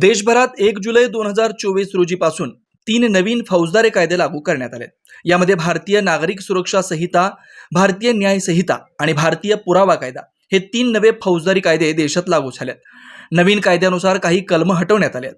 देशभरात एक जुलै दोन हजार चोवीस रोजीपासून तीन नवीन फौजदारी कायदे लागू करण्यात आले. यामध्ये भारतीय नागरिक सुरक्षा संहिता भारतीय न्याय संहिता आणि भारतीय पुरावा कायदा हे तीन नवे फौजदारी कायदे देशात लागू झालेत. नवीन कायद्यानुसार काही कलम हटवण्यात आले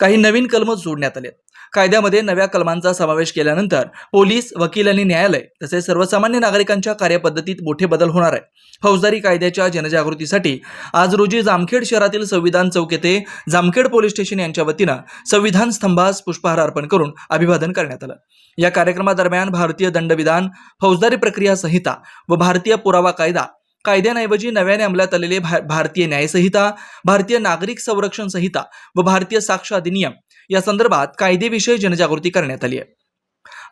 काही नवीन कलम जोडण्यात आले कायद्यामध्ये नव्या कलमांचा समावेश केल्यानंतर पोलीस वकील आणि न्यायालय तसेच सर्वसामान्य नागरिकांच्या कार्यपद्धतीत मोठे बदल होणार आहे फौजदारी कायद्याच्या जनजागृतीसाठी आज रोजी जामखेड शहरातील संविधान चौक येथे जामखेड पोलीस स्टेशन यांच्या वतीनं संविधान स्तंभास पुष्पहार अर्पण करून अभिवादन करण्यात आलं. या कार्यक्रमादरम्यान भारतीय दंडविधान फौजदारी प्रक्रिया संहिता व भारतीय पुरावा कायदा कायद्यांऐवजी नव्याने अंमलात आलेले भा- भारतीय न्यायसंहिता भारतीय नागरिक संरक्षण संहिता व भारतीय साक्ष अधिनियम या संदर्भात कायदेविषयी जनजागृती करण्यात आली आहे.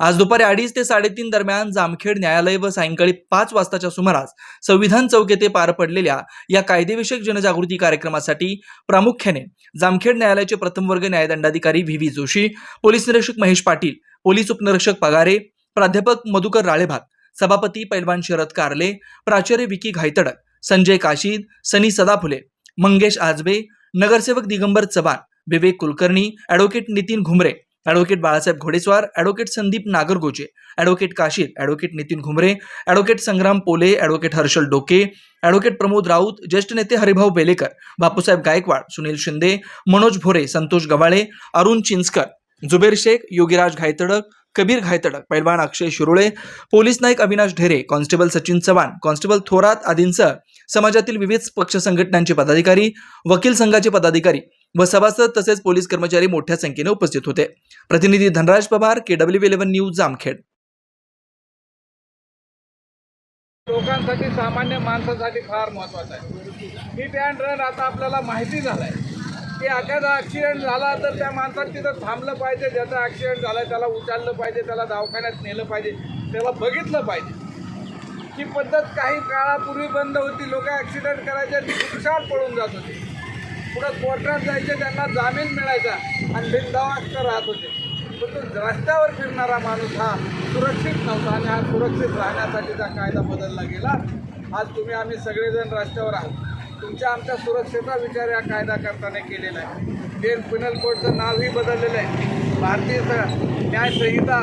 आज दुपारी अडीच ते साडेतीन दरम्यान जामखेड न्यायालय व सायंकाळी पाच वाजताच्या सुमारास संविधान चौक येथे पार पडलेल्या या कायदेविषयक जनजागृती कार्यक्रमासाठी प्रामुख्याने जामखेड न्यायालयाचे प्रथम वर्ग न्यायदंडाधिकारी व्ही. व्ही. जोशी पोलीस निरीक्षक महेश पाटील पोलीस उपनिरीक्षक पगारे प्राध्यापक मधुकर राळेभात सभापती पैलवान शरद कारले प्राचार्य विकी घायतडक संजय काशीद सनी सदाफुले मंगेश आजबे नगरसेवक Digambar Chavan Vivek Kulkarni advocate Nitin Ghumre advocate Balasaheb Ghodeswar advocate Sandeep Nagargoje advocate Kashid advocate Nitin Ghumre advocate Sangram Pole advocate Harshal डोके ॲडव्होकेट प्रमोद राऊत ज्येष्ठ नेते हरिभाऊ बेलेकर बापूसाहेब गायकवाड सुनील शिंदे मनोज भोरे संतोष गवाळे अरुण चिंचकर जुबेर शेख योगीराज घायतडक कबीर घायतडक पैलवान अक्षय शिरोळे पोलीस नाईक अविनाश ढेरे कॉन्स्टेबल सचिन चव्हाण कॉन्स्टेबल थोरात आदींसह समाजातील विविध पक्ष संघटनांचे पदाधिकारी वकील संघाचे पदाधिकारी व सभासद तसेच पोलीस कर्मचारी मोठ्या संख्येने उपस्थित होते. प्रतिनिधी Dhanraj Pawar K W eleven news Jamkhed. लोकांसाठी सामान्य माणसासाठी फार महत्वाचं आहे. हिट अँड रन आता आपल्याला माहिती झालं आहे की एखादा ॲक्सिडेंट झाला तर त्या माणसानं तिथं थांबलं पाहिजे ज्याचा ॲक्सिडेंट झाला त्याला उचललं पाहिजे त्याला दवाखान्यात नेलं पाहिजे त्याला बघितलं पाहिजे. ही पद्धत काही काळापूर्वी बंद होती. लोक ॲक्सिडेंट करायचे नुकसान खुशाल पळून जात होते. पुढं कोर्टात जायचे त्यांना जामीन मिळायचा आणि बिनधास्त राहत होते. पण तो रस्त्यावर फिरणारा माणूस हा सुरक्षित नव्हता आणि हा सुरक्षित राहण्यासाठीचा कायदा बदलला गेला. आज तुम्ही आम्ही सगळेजण रस्त्यावर आहोत. तुमच्या आमच्या सुरक्षेचा विचार या कायदा करताना केलेला आहे. इंडियन पिनल कोडचं नावही बदललेलं आहे. भारतीय न्यायसंहिता न्याय संहिता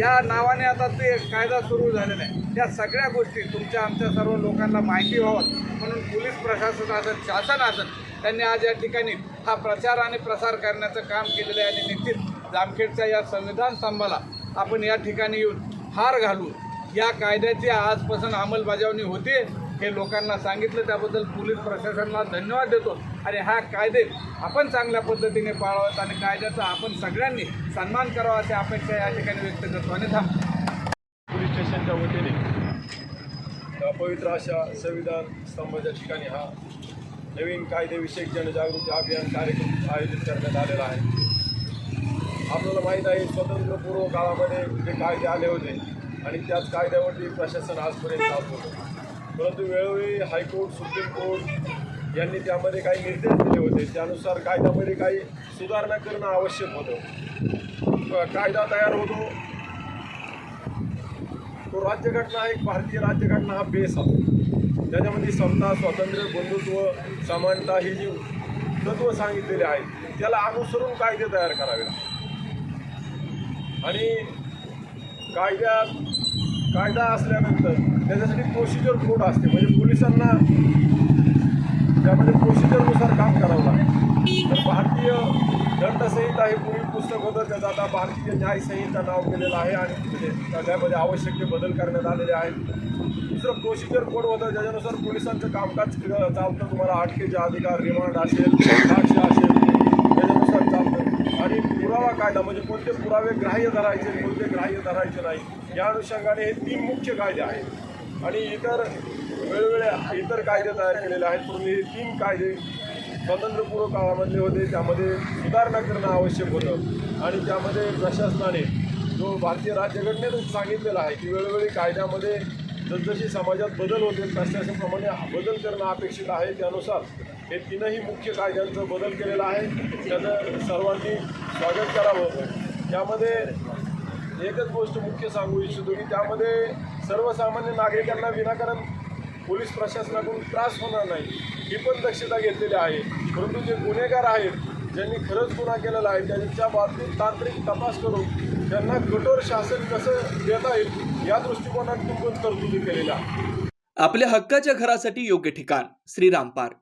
या नावाने आता ते कायदा सुरू झालेला आहे. या सगळ्या गोष्टी तुमच्या आमच्या सर्व लोकांना माहिती व्हावं. म्हणून पोलीस प्रशासन असेल शासन असेल त्यांनी आज या ठिकाणी हा प्रचार आणि प्रसार करण्याचं काम केलेलं आहे. आणि निश्चित जामखेडच्या या संविधान स्तंभाला आपण या ठिकाणी येऊन हार घालून या कायद्याची आजपासून अंमलबजावणी होते हे लोकांना सांगितलं. त्याबद्दल पोलीस प्रशासनाला धन्यवाद देतो. आणि हा कायदे आपण चांगल्या पद्धतीने पाळावेत आणि कायद्याचा आपण सगळ्यांनी सन्मान करावा अशी अपेक्षा या ठिकाणी व्यक्त करतो. आणि थांब. पोलीस स्टेशनच्या वतीने पवित्र अशा संविधान स्तंभाच्या ठिकाणी हा नवीन कायदेविषयक जनजागृती अभियान कार्यक्रम आयोजित करण्यात आलेला आहे. आपल्याला माहीत आहे स्वतंत्रपूर्व काळामध्ये जे कायदे आले होते आणि त्याच कायद्यावरती प्रशासन आजपर्यंत चालत होतं. परंतु वेळोवेळी हायकोर्ट सुप्रीम कोर्ट यांनी त्यामध्ये काही निर्देश दिले होते. त्यानुसार कायद्यामध्ये काही सुधारणा करणं आवश्यक होतं. कायदा तयार होतो. तो राज्यघटना एक भारतीय राज्यघटना हा बेस आहे. त्याच्यामध्ये समता स्वातंत्र्य बंधुत्व समानता ही जी तत्व सांगितलेली आहेत त्याला अनुसरून कायदे तयार करावे लागतात. आणि कायद्यात कायदा असल्यानंतर त्याच्यासाठी प्रोसिजर कोड असते. म्हणजे पोलिसांना त्यामध्ये प्रोसिजरनुसार काम करावं लागतं. तर भारतीय दंडसंहिता हे पूर्वी पुस्तक होतं. त्याचं आता भारतीय न्यायसंहिता नाव केलेलं आहे आणि म्हणजे त्यामध्ये आवश्यक ते बदल करण्यात आलेले आहेत. दुसरं प्रोसिजर कोड होतं. ज्याच्यानुसार पोलिसांचं कामकाज चालतं. तुम्हाला अटकेचे अधिकार रिमांड असेल आणि पुरावा कायदा म्हणजे कोणते पुरावे ग्राह्य धरायचे कोणते ग्राह्य धरायचे नाही या अनुषंगाने हे तीन मुख्य कायदे आहेत. आणि इतर वेगवेगळे इतर कायदे तयार केलेले आहेत पूर्वी हे तीन कायदे स्वातंत्र्यपूर्व काळामधले होते त्यामध्ये सुधारणा करणं आवश्यक होतं. आणि त्यामध्ये प्रशासनाने जो भारतीय राज्यघटनेतच सांगितलेला आहे की वेळोवेळी कायद्यामध्ये जसजशी समाजात बदल होते तशाप्रमाणे बदल करणं अपेक्षित आहे. त्यानुसार हे तीनही मुख्य कायद्यांचं बदल केलेला आहे. त्याचं सर्वांनी स्वागत करावं. त्यामध्ये एकच गोष्ट मुख्य सांगू इच्छितो की त्यामध्ये सर्वसामान्य नागरिकांना विनाकारण पोलीस प्रशासनाकडून त्रास होणार नाही. ही पण दक्षता घेतलेली आहे. परंतु जे गुन्हेगार आहेत ज्यांनी खरंच गुन्हा केलेला आहे त्यांच्या बाबतीत तांत्रिक तपास करून त्यांना कठोर शासन कसं देता येईल या दृष्टिकोनातून पण तरतुदी केलेल्या आपल्या हक्काच्या घरासाठी योग्य ठिकाण श्रीराम पार्क.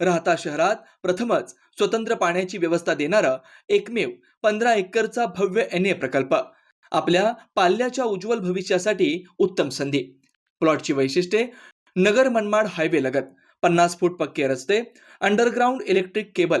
राहता शहरात प्रथमच स्वतंत्र पाण्याची व्यवस्था देणारं एकमेव पंधरा एकरचा भव्य एन ए प्रकल्प. आपल्या पाल्याच्या उज्ज्वल भविष्यासाठी उत्तम संधी. प्लॉटची वैशिष्ट्ये नगर मनमाड हायवे लगत पन्नास फूट पक्के रस्ते underground electric cable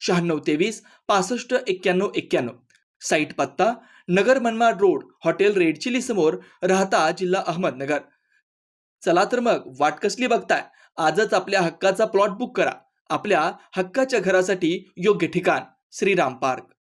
शहाण्णव तेवीस पासष्ट एक्क्याण्णव एक्क्याण्णव. साईट पत्ता Nagar Manmad road hotel red chilli समोर राहता जिल्हा अहमदनगर. चला तर मग वाट कसली बघताय? आजच आपल्या हक्काचा प्लॉट बुक करा. आपल्या हक्काच्या घरासाठी योग्य ठिकाण श्रीराम पार्क.